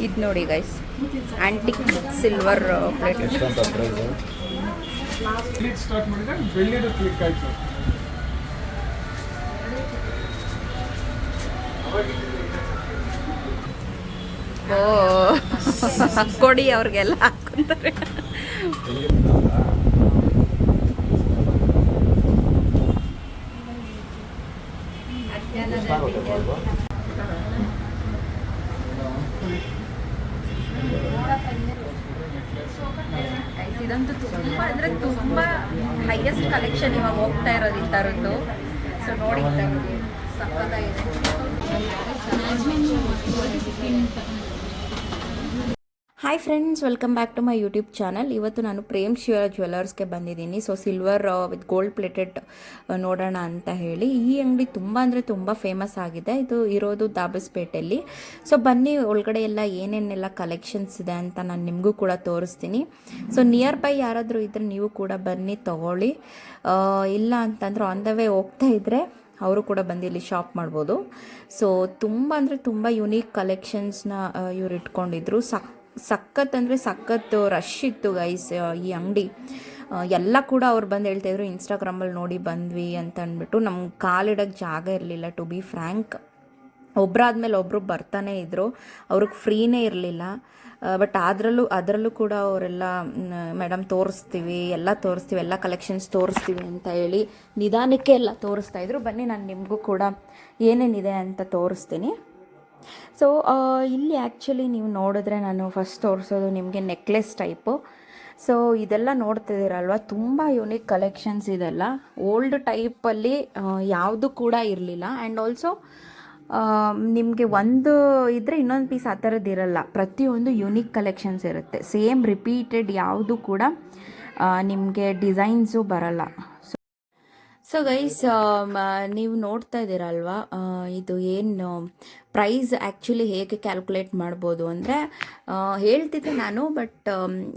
ಇದು ನೋಡಿ guys antique silver plate ಓ ಕೊಡಿ ಅವ್ರಿಗೆಲ್ಲ ಹಾಕೊಂತಾರೆ ಎಷ್ಟಾಗುತ್ತೆ ಅಲ್ವಾ ಇದಂತೂ ತುಂಬ ಅಂದರೆ ತುಂಬ ಹೈಯೆಸ್ಟ್ ಕಲೆಕ್ಷನ್ ಇವಾಗ ಹೋಗ್ತಾ ಇರೋದು ಈ ಥರದ್ದು hi friends welcome back to my YouTube channel ಇವತ್ತು ನಾನು ಪ್ರೇಮ್ ಶಿವ ಜ್ಯುವೆಲರ್ಸ್ಗೆ ಬಂದಿದ್ದೀನಿ. So silver with gold plated ನೋಡೋಣ ಅಂತ ಹೇಳಿ. ಈ ಅಂಗಡಿ ತುಂಬ ಅಂದರೆ ತುಂಬ ಫೇಮಸ್ ಆಗಿದೆ. ಇದು ಇರೋದು ದಾಬಸ್ಪೇಟೆಯಲ್ಲಿ. ಸೊ ಬನ್ನಿ, ಒಳಗಡೆ ಎಲ್ಲ ಏನೇನೆಲ್ಲ ಕಲೆಕ್ಷನ್ಸ್ ಇದೆ ಅಂತ ನಾನು ನಿಮಗೂ ಕೂಡ ತೋರಿಸ್ತೀನಿ. ಸೊ ನಿಯರ್ ಬೈ ಯಾರಾದರೂ ಇದ್ದರೆ ನೀವು ಕೂಡ ಬನ್ನಿ, ತಗೊಳ್ಳಿ. ಇಲ್ಲ ಅಂತಂದರೆ ಆನ್ ದ ವೇ ಹೋಗ್ತಾ ಇದ್ದರೆ ಅವರು ಕೂಡ ಬಂದು ಇಲ್ಲಿ ಶಾಪ್ ಮಾಡ್ಬೋದು. ಸೊ ತುಂಬ ಅಂದರೆ ತುಂಬ ಯುನೀಕ್ ಕಲೆಕ್ಷನ್ಸ್ನ ಇವ್ರು ಇಟ್ಕೊಂಡಿದ್ರು. ಸಕ್, ಸಖತ್ ಅಂದರೆ ಸಖತ್ತು ರಶ್ ಇತ್ತು ಗೈಸ್ ಈ ಅಂಗಡಿ. ಎಲ್ಲ ಕೂಡ ಅವ್ರು ಬಂದು ಹೇಳ್ತಾಯಿದ್ರು ಇನ್ಸ್ಟಾಗ್ರಾಮಲ್ಲಿ ನೋಡಿ ಬಂದ್ವಿ ಅಂತ ಅಂದ್ಬಿಟ್ಟು. ನಮ್ಗೆ ಕಾಲಿಡೋಕ್ಕೆ ಜಾಗ ಇರಲಿಲ್ಲ ಟು ಬಿ ಫ್ರ್ಯಾಂಕ್ ಒಬ್ಬರಾದ್ಮೇಲೆ ಒಬ್ಬರು ಬರ್ತಾನೆ ಇದ್ದರು ಅವ್ರಿಗೆ ಫ್ರೀನೇ ಇರಲಿಲ್ಲ. ಬಟ್ ಅದರಲ್ಲೂ ಅದರಲ್ಲೂ ಕೂಡ ಅವರೆಲ್ಲ ಮೇಡಮ್ ತೋರಿಸ್ತೀವಿ, ಎಲ್ಲ ತೋರಿಸ್ತೀವಿ, ಎಲ್ಲ ಕಲೆಕ್ಷನ್ಸ್ ತೋರಿಸ್ತೀವಿ ಅಂತ ಹೇಳಿ ನಿಧಾನಕ್ಕೆ ಎಲ್ಲ ತೋರಿಸ್ತಾ ಇದ್ರು. ಬನ್ನಿ, ನಾನು ನಿಮಗೂ ಕೂಡ ಏನೇನಿದೆ ಅಂತ ತೋರಿಸ್ತೀನಿ. ಸೊ ಇಲ್ಲಿ ಆ್ಯಕ್ಚುಲಿ ನೀವು ನೋಡಿದ್ರೆ ನಾನು ಫಸ್ಟ್ ತೋರಿಸೋದು ನಿಮಗೆ ನೆಕ್ಲೆಸ್ ಟೈಪು ಸೊ ಇದೆಲ್ಲ ನೋಡ್ತಿದ್ದೀರಲ್ವ ತುಂಬ ಯುನೀಕ್ ಕಲೆಕ್ಷನ್ಸ್ ಇದೆಲ್ಲ. ಓಲ್ಡ್ ಟೈಪಲ್ಲಿ ಯಾವುದು ಕೂಡ ಇರಲಿಲ್ಲ. ಆ್ಯಂಡ್ ಆಲ್ಸೋ ನಿಮಗೆ ಒಂದು ಇದ್ದರೆ ಇನ್ನೊಂದು ಪೀಸ್ ಆ ಥರದ್ದು ಇರಲ್ಲ. ಪ್ರತಿಯೊಂದು ಯುನೀಕ್ ಕಲೆಕ್ಷನ್ಸ್ ಇರುತ್ತೆ. ಸೇಮ್ ರಿಪೀಟೆಡ್ ಯಾವುದು ಕೂಡ ನಿಮಗೆ ಡಿಸೈನ್ಸು ಬರಲ್ಲ. ಸೊ ಸೊ ಗೈಸ್ ನೀವು ನೋಡ್ತಾ ಇದ್ದೀರಲ್ವಾ ಇದು ಏನು ಪ್ರೈಸ್ ಆ್ಯಕ್ಚುಲಿ ಹೇಗೆ ಕ್ಯಾಲ್ಕುಲೇಟ್ ಮಾಡ್ಬೋದು ಅಂದರೆ ಹೇಳ್ತಿದ್ದೆ ನಾನು, ಬಟ್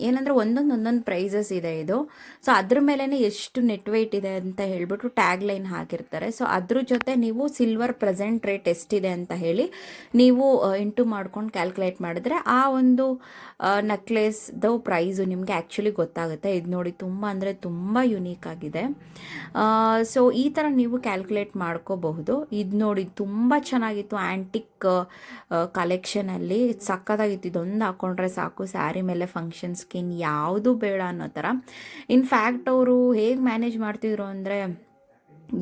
ಏನಂದರೆ ಒಂದೊಂದು ಒಂದೊಂದು ಪ್ರೈಸಸ್ ಇದೆ ಇದು. ಸೊ ಅದ್ರ ಮೇಲೇ ಎಷ್ಟು ನೆಟ್ ವೆಯ್ಟ್ ಇದೆ ಅಂತ ಹೇಳಿಬಿಟ್ಟು ಟ್ಯಾಗ್ ಲೈನ್ ಹಾಕಿರ್ತಾರೆ. ಸೊ ಅದ್ರ ಜೊತೆ ನೀವು ಸಿಲ್ವರ್ ಪ್ರೆಸೆಂಟ್ ರೇಟ್ ಎಷ್ಟಿದೆ ಅಂತ ಹೇಳಿ ನೀವು ಇಂಟು ಮಾಡ್ಕೊಂಡು ಕ್ಯಾಲ್ಕುಲೇಟ್ ಮಾಡಿದ್ರೆ ಆ ಒಂದು ನೆಕ್ಲೆಸ್ದು ಪ್ರೈಸು ನಿಮಗೆ ಆ್ಯಕ್ಚುಲಿ ಗೊತ್ತಾಗುತ್ತೆ. ಇದು ನೋಡಿ ತುಂಬ ಅಂದರೆ ತುಂಬ ಯುನೀಕ್ ಆಗಿದೆ. ಸೊ ಈ ಥರ ನೀವು ಕ್ಯಾಲ್ಕುಲೇಟ್ ಮಾಡ್ಕೋಬಹುದು. ಇದು ನೋಡಿ ತುಂಬ ಚೆನ್ನಾಗಿತ್ತು. ಆ್ಯಂಟಿಕ್ ಕಲೆಕ್ಷನಲ್ಲಿ ಸಕ್ಕತ್ತಾಗಿತ್ತು ಇದೊಂದು ಹಾಕ್ಕೊಂಡ್ರೆ ಸಾಕು. ಸ್ಯಾರಿ ಮೇಲೆ ಫಂಕ್ಷನ್ ಸ್ಕಿನ್ ಯಾವುದು ಬೇಡ ಅನ್ನೋ ಥರ. ಇನ್ಫ್ಯಾಕ್ಟ್ ಅವರು ಹೇಗೆ ಮ್ಯಾನೇಜ್ ಮಾಡ್ತಿದ್ರು ಅಂದರೆ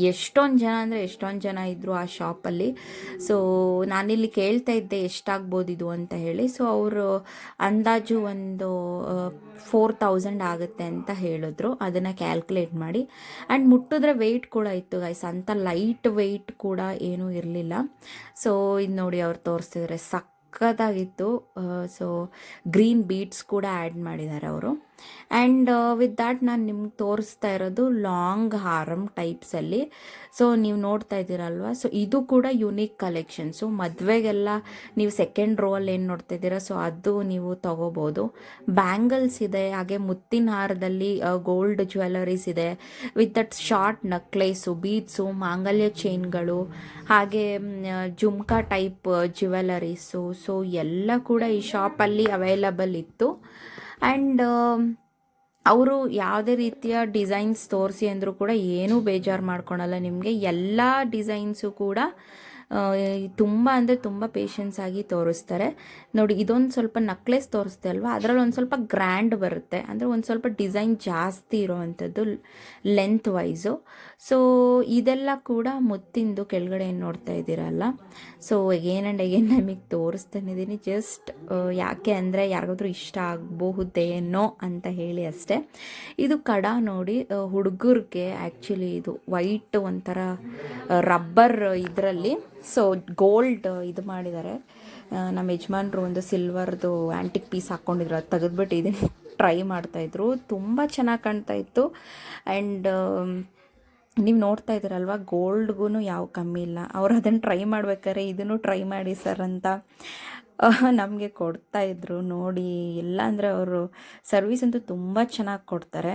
ಎಷ್ಟೊಂದು ಜನ ಅಂದರೆ ಎಷ್ಟೊಂದು ಜನ ಇದ್ದರು ಆ ಶಾಪಲ್ಲಿ ಸೊ ನಾನಿಲ್ಲಿ ಕೇಳ್ತಾ ಇದ್ದೆ ಎಷ್ಟಾಗ್ಬೋದು ಇದು ಅಂತ ಹೇಳಿ. ಸೊ ಅವರು ಅಂದಾಜು ಒಂದು ಫೋರ್ ತೌಸಂಡ್ ಆಗುತ್ತೆ ಅಂತ ಹೇಳಿದ್ರು. ಅದನ್ನು ಕ್ಯಾಲ್ಕುಲೇಟ್ ಮಾಡಿ. ಆ್ಯಂಡ್ ಮುಟ್ಟಿದ್ರೆ ವೆಯ್ಟ್ ಕೂಡ ಇತ್ತು ಗೈಸ್ ಅಂತ ಲೈಟ್ ವೆಯ್ಟ್ ಕೂಡ ಏನೂ ಇರಲಿಲ್ಲ. ಸೊ ಇದು ನೋಡಿ ಅವ್ರು ತೋರಿಸ್ತಿದ್ರೆ ಸಕ್ಕತ್ತಾಗಿತ್ತು. ಸೊ ಗ್ರೀನ್ ಬೀಟ್ಸ್ ಕೂಡ ಆ್ಯಡ್ ಮಾಡಿದ್ದಾರೆ ಅವರು. ಆ್ಯಂಡ್ ವಿತ್ ದ್ಯಾಟ್ ನಾನು ನಿಮ್ಗೆ ತೋರಿಸ್ತಾ ಇರೋದು ಲಾಂಗ್ ಹಾರಮ್ ಟೈಪ್ಸಲ್ಲಿ ಸೊ ನೀವು ನೋಡ್ತಾ ಇದ್ದೀರಲ್ವ? ಸೊ ಇದು ಕೂಡ ಯುನೀಕ್ ಕಲೆಕ್ಷನ್ಸು ಮದುವೆಗೆಲ್ಲ ನೀವು ಸೆಕೆಂಡ್ ರೋಲ್ ಏನು ನೋಡ್ತಾ ಇದ್ದೀರಾ? ಸೊ ಅದು ನೀವು ತಗೋಬೋದು. ಬ್ಯಾಂಗಲ್ಸ್ ಇದೆ, ಹಾಗೆ ಮುತ್ತಿನ ಹಾರದಲ್ಲಿ ಗೋಲ್ಡ್ ಜ್ಯುವೆಲರೀಸ್ ಇದೆ. With that short necklace beads ಮಾಂಗಲ್ಯ ಚೈನ್ಗಳು ಹಾಗೆ ಜುಮ್ಕಾ ಟೈಪ್ ಜ್ಯುವೆಲರೀಸು ಸೊ ಎಲ್ಲ ಕೂಡ ಈ ಶಾಪಲ್ಲಿ ಅವೈಲಬಲ್ ಇತ್ತು. ಆ್ಯಂಡ್ ಅವರು ಯಾವುದೇ ರೀತಿಯ ಡಿಸೈನ್ಸ್ ತೋರಿಸಿ ಅಂದರೂ ಕೂಡ ಏನೂ ಬೇಜಾರು ಮಾಡ್ಕೊಳಲ್ಲ. ನಿಮಗೆ ಎಲ್ಲ ಡಿಸೈನ್ಸು ಕೂಡ ತುಂಬ ಅಂದರೆ ತುಂಬ ಪೇಷನ್ಸ್ ಆಗಿ ತೋರಿಸ್ತಾರೆ. ನೋಡಿ, ಇದೊಂದು ಸ್ವಲ್ಪ ನಕ್ಲೆಸ್ ತೋರಿಸ್ತೆ ಅಲ್ವಾ? ಅದರಲ್ಲಿ ಒಂದು ಸ್ವಲ್ಪ ಗ್ರ್ಯಾಂಡ್ ಬರುತ್ತೆ. ಅಂದರೆ ಒಂದು ಸ್ವಲ್ಪ ಡಿಸೈನ್ ಜಾಸ್ತಿ ಇರೋವಂಥದ್ದು ಲೆಂತ್ ವೈಸು ಸೊ ಇದೆಲ್ಲ ಕೂಡ ಮುತ್ತಿಂದು ಕೆಳಗಡೆ ಏನು ನೋಡ್ತಾ ಇದ್ದೀರಲ್ಲ ಸೊ ಏನ್ ಆ್ಯಂಡ್ ಏನು ನಮಗೆ ತೋರಿಸ್ತಾನೆ ಇದ್ದೀನಿ ಜಸ್ಟ್ ಯಾಕೆ ಅಂದರೆ ಯಾರಿಗಾದ್ರೂ ಇಷ್ಟ ಆಗಬಹುದೇನೋ ಅಂತ ಹೇಳಿ ಅಷ್ಟೇ. ಇದು ಕಡ ನೋಡಿ ಹುಡುಗರಿಗೆ ಆ್ಯಕ್ಚುಲಿ ಇದು ವೈಟ್ ಒಂಥರ ರಬ್ಬರ್ ಇದರಲ್ಲಿ ಸೊ ಗೋಲ್ಡ್ ಇದು ಮಾಡಿದ್ದಾರೆ. ನಮ್ಮ ಯಜಮಾನ್ರು ಒಂದು ಸಿಲ್ವರ್ದು ಆ್ಯಂಟಿಕ್ ಪೀಸ್ ಹಾಕ್ಕೊಂಡಿದ್ರು ಅದು ತೆಗೆದ್ಬಿಟ್ಟು ಇದನ್ನು ಟ್ರೈ ಮಾಡ್ತಾಯಿದ್ರು ತುಂಬ ಚೆನ್ನಾಗಿ ಕಾಣ್ತಾ ಇತ್ತು. ಆ್ಯಂಡ್ ನೀವು ನೋಡ್ತಾ ಇದ್ದೀರಲ್ವ ಗೋಲ್ಡ್ಗೂ ಯಾವ ಕಮ್ಮಿ ಇಲ್ಲ. ಅವ್ರು ಅದನ್ನು ಟ್ರೈ ಮಾಡ್ಬೇಕಾದ್ರೆ ಇದನ್ನು ಟ್ರೈ ಮಾಡಿ ಸರ್ ಅಂತ. ನಮಗೆ ಕೊಡ್ತಾ ಇದ್ರು. ನೋಡಿ, ಎಲ್ಲ ಅಂದರೆ ಅವರು ಸರ್ವಿಸ್ ಅಂತೂ ತುಂಬ ಚೆನ್ನಾಗಿ ಕೊಡ್ತಾರೆ.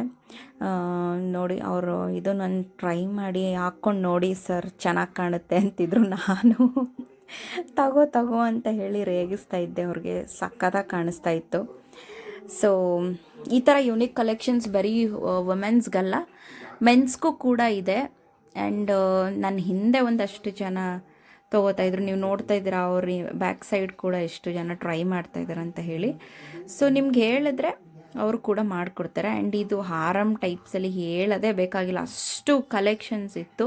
ನೋಡಿ, ಅವರು ಇದು ನಾನು ಟ್ರೈ ಮಾಡಿ ಹಾಕ್ಕೊಂಡು ನೋಡಿ ಸರ್ ಚೆನ್ನಾಗಿ ಕಾಣುತ್ತೆ ಅಂತಿದ್ರು ನಾನು. ತಗೋ ತಗೋ ಅಂತ ಹೇಳಿ ರೇಗಿಸ್ತಾ ಇದ್ದೆ, ಅವ್ರಿಗೆ ಸಕ್ಕತ್ತಾಗಿ ಕಾಣಿಸ್ತಾ ಇತ್ತು. ಸೊ ಈ ಥರ ಯುನಿಕ್ ಕಲೆಕ್ಷನ್ಸ್ ಬರೀ ವುಮೆನ್ಸ್ಗಲ್ಲ ಮೆನ್ಸ್ಗೂ ಕೂಡ ಇದೆ. ಆ್ಯಂಡ್ ನನ್ನ ಹಿಂದೆ ಒಂದಷ್ಟು ಜನ ತೊಗೋತಾ ಇದ್ರು. ನೀವು ನೋಡ್ತಾ ಇದ್ದೀರಾ, ಅವ್ರ ಬ್ಯಾಕ್ ಸೈಡ್ ಕೂಡ ಎಷ್ಟು ಜನ ಟ್ರೈ ಮಾಡ್ತಾ ಇದ್ದಾರೆ ಅಂತ ಹೇಳಿ. ಸೊ ನಿಮ್ಗೆ ಹೇಳಿದ್ರೆ ಅವರು ಕೂಡ ಮಾಡಿಕೊಡ್ತಾರೆ. ಆ್ಯಂಡ್ ಇದು ಹಾರಮ್ ಟೈಪ್ಸಲ್ಲಿ ಹೇಳೋದೇ ಬೇಕಾಗಿಲ್ಲ. ಅಷ್ಟು ಕಲೆಕ್ಷನ್ಸ್ ಇತ್ತು.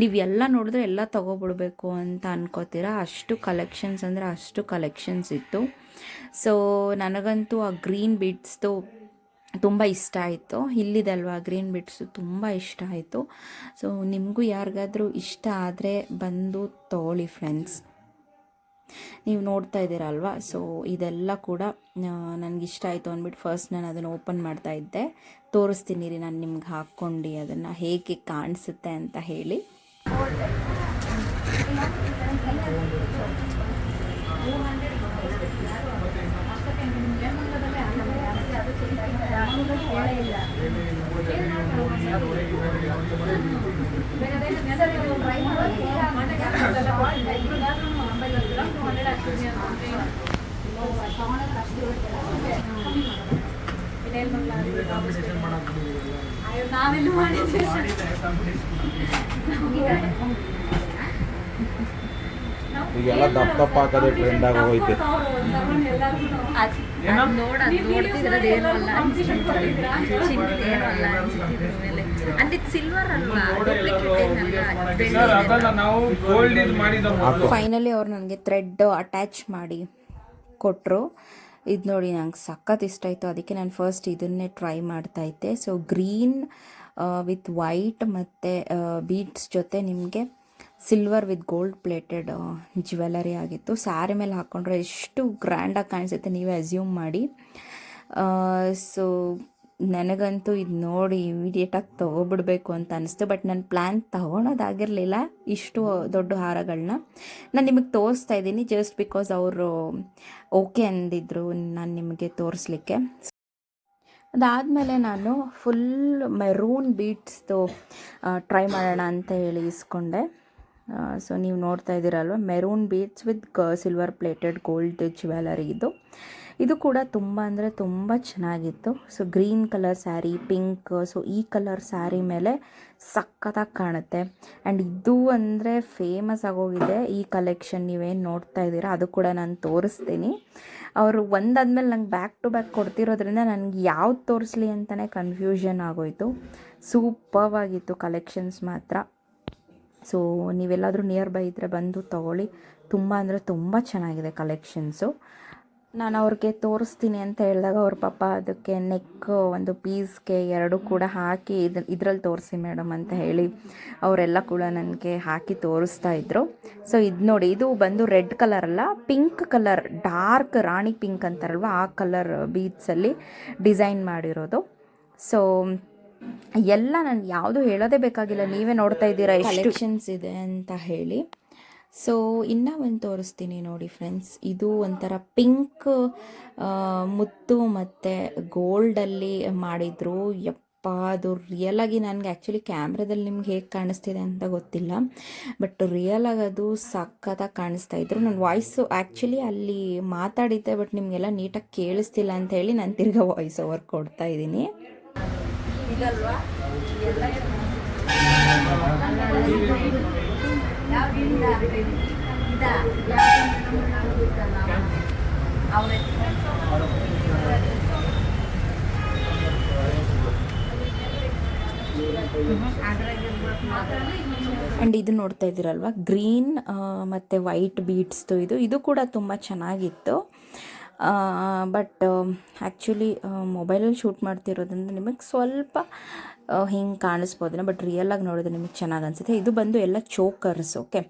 ನೀವು ಎಲ್ಲ ನೋಡಿದ್ರೆ ಎಲ್ಲ ತೊಗೊಬಿಡ್ಬೇಕು ಅಂತ ಅನ್ಕೋತೀರಾ? ಅಷ್ಟು ಕಲೆಕ್ಷನ್ಸ್ ಅಂದರೆ ಅಷ್ಟು ಕಲೆಕ್ಷನ್ಸ್ ಇತ್ತು. ಸೊ ನನಗಂತೂ ಆ ಗ್ರೀನ್ ಬೀಡ್ಸ್ದು ತುಂಬ ಇಷ್ಟ ಆಯಿತು. ಇಲ್ಲಿದಲ್ವಾ ಗ್ರೀನ್ ಬಿಟ್ಸು ತುಂಬ ಇಷ್ಟ ಆಯಿತು. ಸೊ ನಿಮಗೂ ಯಾರಿಗಾದರೂ ಇಷ್ಟ ಆದರೆ ಬಂದು ತಗೊಳ್ಳಿ ಫ್ರೆಂಡ್ಸ್ ನೀವು ನೋಡ್ತಾ ಇದ್ದೀರಲ್ವ? ಸೊ ಇದೆಲ್ಲ ಕೂಡ ನನಗೆ ಇಷ್ಟ ಆಯಿತು ಅಂದ್ಬಿಟ್ಟು ಫಸ್ಟ್ ನಾನು ಅದನ್ನು ಓಪನ್ ಮಾಡ್ತಾ ಇದ್ದೆ. ತೋರಿಸ್ತೀನಿ ರೀ, ನಾನು ನಿಮ್ಗೆ ಹಾಕ್ಕೊಂಡು ಅದನ್ನು ಹೇಗೆ ಕಾಣಿಸುತ್ತೆ ಅಂತ ಹೇಳಿ. ನಾವೆಲ್ಲೂ ಮಾಡಿದ್ವಿ ಈಗೆಲ್ಲ ದಪ್ಪ ದಪ್ಪ ಹಾಕೋದೇ ಟ್ರೆಂಡ್ ಆಗಿ ಹೋಗೈತೆ ಅಂದ್ರೆ ಸಿಲ್ವರ್ ಅಲ್ವಾ ಸರ್ ಅದನ್ನ ನಾವು ಗೋಲ್ಡ್ ಇದು ಮಾಡಿದ ಫೈನಲಿ ಅವ್ರು ನನಗೆ ಥ್ರೆಡ್ ಅಟ್ಯಾಚ್ ಮಾಡಿ ಕೊಟ್ಟರು ಇದು ನೋಡಿ ನಂಗೆ ಸಖತ್ ಇಷ್ಟ ಆಯಿತು. ಅದಕ್ಕೆ ನಾನು ಫಸ್ಟ್ ಇದನ್ನೇ ಟ್ರೈ ಮಾಡ್ತಾ ಇದ್ದೆ. ಸೊ ಗ್ರೀನ್ ವಿತ್ ವೈಟ್ ಮತ್ತು ಬೀಟ್ಸ್ ಜೊತೆ ನಿಮಗೆ silver with gold plated jewellery ಆಗಿತ್ತು. ಸ್ಯಾರಿ ಮೇಲೆ ಹಾಕ್ಕೊಂಡ್ರೆ ಎಷ್ಟು ಗ್ರ್ಯಾಂಡಾಗಿ ಕಾಣಿಸುತ್ತೆ ನೀವೇ ಅಸ್ಯೂಮ್ ಮಾಡಿ. ಸೊ ನನಗಂತೂ ಇದು ನೋಡಿ ಇಮಿಡಿಯೇಟಾಗಿ ತೊಗೊಬಿಡ್ಬೇಕು ಅಂತ ಅನಿಸ್ತು. ಬಟ್ ನನ್ನ ಪ್ಲ್ಯಾನ್ ತೊಗೊಳೋದಾಗಿರಲಿಲ್ಲ ಇಷ್ಟು ದೊಡ್ಡ ಹಾರಗಳನ್ನ ನಾನು ನಿಮಗೆ ತೋರಿಸ್ತಾ ಇದ್ದೀನಿ ಜಸ್ಟ್ ಬಿಕಾಸ್ ಅವರು ಓಕೆ ಅಂದಿದ್ರು ನಾನು ನಿಮಗೆ ತೋರಿಸ್ಲಿಕ್ಕೆ. ಅದಾದಮೇಲೆ ನಾನು ಫುಲ್ ಮೆರೂನ್ ಬೀಟ್ಸ್ದು ಟ್ರೈ ಮಾಡೋಣ ಅಂತ ಹೇಳಿ ಇಸ್ಕೊಂಡೆ. ಸೊ ನೀವು ನೋಡ್ತಾ ಇದ್ದೀರಲ್ವ? Maroon beads with silver plated gold jewellery ಇದು. ಇದು ಕೂಡ ತುಂಬ ಅಂದರೆ ತುಂಬ ಚೆನ್ನಾಗಿತ್ತು. So green colour sari pink so ಈ ಕಲರ್ ಸ್ಯಾರಿ ಮೇಲೆ ಸಖತ್ತಾಗಿ ಕಾಣುತ್ತೆ. ಆ್ಯಂಡ್ ಇದು ಅಂದರೆ ಫೇಮಸ್ ಆಗೋಗಿದೆ ಈ ಕಲೆಕ್ಷನ್ ನೀವೇನು ನೋಡ್ತಾ ಇದ್ದೀರಾ? ಅದು ಕೂಡ ನಾನು ತೋರಿಸ್ತೀನಿ. ಅವರು ಒಂದಾದ್ಮೇಲೆ ನಂಗೆ ಬ್ಯಾಕ್ ಟು ಬ್ಯಾಕ್ ಕೊಡ್ತಿರೋದ್ರಿಂದ ನನಗೆ ಯಾವ್ದು ತೋರಿಸ್ಲಿ ಅಂತಲೇ ಕನ್ಫ್ಯೂಷನ್ ಆಗೋಯಿತು. ಸೂಪರ್ವಾಗಿತ್ತು ಕಲೆಕ್ಷನ್ಸ್ ಮಾತ್ರ. ಸೊ ನೀವೆಲ್ಲಾದರೂ ನಿಯರ್ ಬೈ ಇದ್ದರೆ ಬಂದು ತೊಗೊಳ್ಳಿ. ತುಂಬ ಅಂದರೆ ತುಂಬ ಚೆನ್ನಾಗಿದೆ ಕಲೆಕ್ಷನ್ಸು ನಾನು ಅವ್ರಿಗೆ ತೋರಿಸ್ತೀನಿ ಅಂತ ಹೇಳಿದಾಗ ಅವ್ರ ಪಾಪ ಅದಕ್ಕೆ ನೆಕ್ ಒಂದು ಪೀಸ್ಗೆ ಎರಡು ಕೂಡ ಹಾಕಿ ಇದು, ಇದ್ರಲ್ಲಿ ತೋರಿಸಿ ಮೇಡಮ್ ಅಂತ ಹೇಳಿ ಅವರೆಲ್ಲ ಕೂಡ ನನಗೆ ಹಾಕಿ ತೋರಿಸ್ತಾ ಇದ್ರು. ಸೊ ಇದು ನೋಡಿ, ಇದು ಬಂದು ರೆಡ್ ಕಲರ್ ಅಲ್ಲ pink colour dark rani pink ಅಂತಾರಲ್ವ, ಆ ಕಲರ್ ಬೀಚ್ಸಲ್ಲಿ ಡಿಸೈನ್ ಮಾಡಿರೋದು. ಸೊ ಎಲ್ಲ ನಾನು ಯಾವುದು ಹೇಳೋದೇ ಬೇಕಾಗಿಲ್ಲ, ನೀವೇ ನೋಡ್ತಾ ಇದ್ದೀರಾ ಕಲೆಕ್ಷನ್ಸ್ ಇದೆ ಅಂತ ಹೇಳಿ. ಸೊ ಇನ್ನೂ ಒಂದು ತೋರಿಸ್ತೀನಿ ನೋಡಿ ಫ್ರೆಂಡ್ಸ್ ಇದು ಒಂಥರ ಪಿಂಕ್ ಮುತ್ತು ಮತ್ತು ಗೋಲ್ಡಲ್ಲಿ ಮಾಡಿದರು. ಯಪ್ಪ, ಅದು ರಿಯಲಾಗಿ ನನಗೆ ಆ್ಯಕ್ಚುಲಿ ಕ್ಯಾಮ್ರಾದಲ್ಲಿ ನಿಮ್ಗೆ ಹೇಗೆ ಕಾಣಿಸ್ತಿದೆ ಅಂತ ಗೊತ್ತಿಲ್ಲ. ಬಟ್ ರಿಯಲಾಗಿ ಅದು ಸಖತ್ತಾಗಿ ಕಾಣಿಸ್ತಾ ಇದ್ರು. ನನ್ನ ವಾಯ್ಸು ಆ್ಯಕ್ಚುಲಿ ಅಲ್ಲಿ ಮಾತಾಡಿದ್ದೆ ಬಟ್ ನಿಮಗೆಲ್ಲ ನೀಟಾಗಿ ಕೇಳಿಸ್ತಿಲ್ಲ ಅಂತ ಹೇಳಿ ನಾನು ತಿರ್ಗಾ ವಾಯ್ಸ್ ಓವರ್ ಕೊಡ್ತಾ ಇದ್ದೀನಿ. ಆ್ಯಂಡ್ ಇದು? ನೋಡ್ತಾ ಇದ್ದೀರಲ್ವ? ಗ್ರೀನ್ ಮತ್ತು ವೈಟ್ ಬೀಡ್ಸ್ದು ಇದು. ಇದು ಕೂಡ ತುಂಬ ಚೆನ್ನಾಗಿತ್ತು. ಬಟ್ ಆ್ಯಕ್ಚುಲಿ ಮೊಬೈಲಲ್ಲಿ ಶೂಟ್ ಮಾಡ್ತಿರೋದ್ರಿಂದ ನಿಮಗೆ ಸ್ವಲ್ಪ ಹಿಂಗೆ ಕಾಣಿಸ್ಬೋದೇನೋ ಬಟ್ ರಿಯಲಾಗಿ ನೋಡಿದ್ರೆ ನಿಮಗೆ ಚೆನ್ನಾಗಿ ಅನಿಸುತ್ತೆ. ಇದು ಬಂದು ಎಲ್ಲ ಚೋಕರ್ಸ್ ಓಕೆ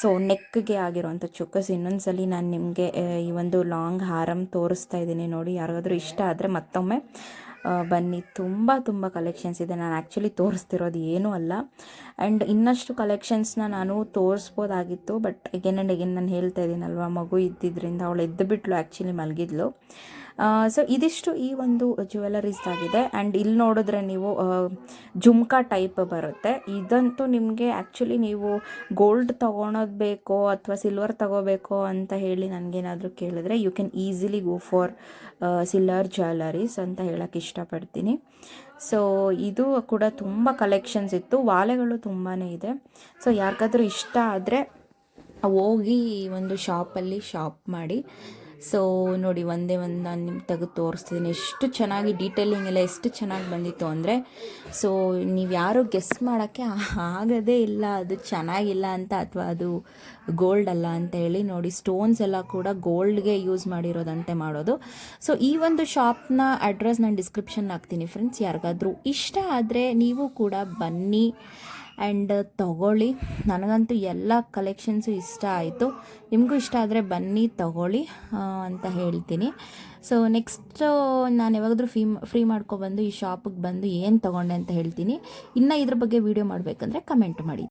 ಸೊ ನೆಕ್ಗೆ ಆಗಿರುವಂಥ ಚೋಕರ್ಸ್ ಇನ್ನೊಂದ್ಸಲಿ ನಾನು ನಿಮಗೆ ಈ ಒಂದು ಲಾಂಗ್ ಹಾರಮ್ ತೋರಿಸ್ತಾ ಇದ್ದೀನಿ ನೋಡಿ. ಯಾರಿಗಾದ್ರೂ ಇಷ್ಟ ಆದರೆ ಮತ್ತೊಮ್ಮೆ ಬನ್ನಿ. ತುಂಬ ತುಂಬ ಕಲೆಕ್ಷನ್ಸ್ ಇದೆ. ನಾನು ಆ್ಯಕ್ಚುಲಿ ತೋರಿಸ್ತಿರೋದು ಏನೂ ಅಲ್ಲ. ಆ್ಯಂಡ್ ಇನ್ನಷ್ಟು ಕಲೆಕ್ಷನ್ಸ್ನ ನಾನು ತೋರಿಸ್ಬೋದಾಗಿತ್ತು. ಬಟ್ ಎಗೇನ್ ಆ್ಯಂಡ್ ಎಗೇನ್ ನಾನು ಹೇಳ್ತಾ ಇದ್ದೀನಲ್ವ, ಮಗು ಇದ್ದಿದ್ದರಿಂದ ಅವಳು ಎದ್ದು ಬಿಟ್ಲು ಆ್ಯಕ್ಚುಲಿ ಮಲಗಿದ್ಲು. ಸೊ ಇದಿಷ್ಟು ಈ ಒಂದು ಜ್ಯುವೆಲರೀಸ್ ಆಗಿದೆ. ಆ್ಯಂಡ್ ಇಲ್ಲಿ ನೋಡಿದ್ರೆ ನೀವು ಜುಮ್ಕಾ ಟೈಪ್ ಬರುತ್ತೆ. ಇದಂತೂ ನಿಮಗೆ ಆ್ಯಕ್ಚುಲಿ ನೀವು ಗೋಲ್ಡ್ ತೊಗೊಳೋದು ಬೇಕೋ ಅಥವಾ ಸಿಲ್ವರ್ ತಗೋಬೇಕೋ ಅಂತ ಹೇಳಿ ನನಗೇನಾದರೂ ಕೇಳಿದ್ರೆ you can easily go for silver jewelleries ಅಂತ ಹೇಳೋಕ್ಕೆ ಇಷ್ಟಪಡ್ತೀನಿ. ಸೊ ಇದು ಕೂಡ ತುಂಬ ಕಲೆಕ್ಷನ್ಸ್ ಇತ್ತು. ವಾಲೆಗಳು ತುಂಬಾ ಇದೆ. ಸೊ ಯಾರಿಗಾದರೂ ಇಷ್ಟ ಆದರೆ ಹೋಗಿ ಒಂದು ಶಾಪಲ್ಲಿ ಶಾಪ್ ಮಾಡಿ. ಸೊ ನೋಡಿ, ಒಂದೇ ಒಂದು ನಾನು ನಿಮ್ಗೆ ತೆಗೆದು ತೋರಿಸ್ತಿದ್ದೀನಿ ಎಷ್ಟು ಚೆನ್ನಾಗಿ ಡೀಟೇಲಿಂಗ್ ಎಲ್ಲ ಎಷ್ಟು ಚೆನ್ನಾಗಿ ಬಂದಿತ್ತು ಅಂದರೆ ಸೊ ನೀವು ಯಾರು ಗೆಸ್ ಮಾಡೋಕ್ಕೆ ಆಗೋದೇ ಇಲ್ಲ, ಅದು ಚೆನ್ನಾಗಿಲ್ಲ ಅಂತ, ಅಥವಾ ಅದು ಗೋಲ್ಡ್ ಅಲ್ಲ ಅಂತ ಹೇಳಿ ನೋಡಿ ಸ್ಟೋನ್ಸ್ ಎಲ್ಲ ಕೂಡ ಗೋಲ್ಡ್ಗೆ ಯೂಸ್ ಮಾಡಿರೋದಂತೆ ಮಾಡೋದು. ಸೊ ಈ ಒಂದು ಶಾಪ್ನ ಅಡ್ರೆಸ್ ನಾನು ಡಿಸ್ಕ್ರಿಪ್ಷನ್ ಹಾಕ್ತೀನಿ ಫ್ರೆಂಡ್ಸ್ ಯಾರಿಗಾದರೂ ಇಷ್ಟ ಆದರೆ ನೀವು ಕೂಡ ಬನ್ನಿ. ಆ್ಯಂಡ್ ತಗೊಳ್ಳಿ. ನನಗಂತೂ ಎಲ್ಲ ಕಲೆಕ್ಷನ್ಸು ಇಷ್ಟ ಆಯಿತು. ನಿಮಗೂ ಇಷ್ಟ ಆದರೆ ಬನ್ನಿ, ತಗೊಳ್ಳಿ ಅಂತ ಹೇಳ್ತೀನಿ. ಸೊ ನೆಕ್ಸ್ಟ್ ನಾನು ಯಾವಾಗಾದ್ರೂ ಫ್ರೀ ಫ್ರೀ ಮಾಡ್ಕೊಬಂದು ಈ ಶಾಪಿಗೆ ಬಂದು ಏನು ತೊಗೊಂಡೆ ಅಂತ ಹೇಳ್ತೀನಿ. ಇನ್ನು ಇದ್ರ ಬಗ್ಗೆ ವೀಡಿಯೋ ಮಾಡಬೇಕಂದ್ರೆ ಕಮೆಂಟ್ ಮಾಡಿ.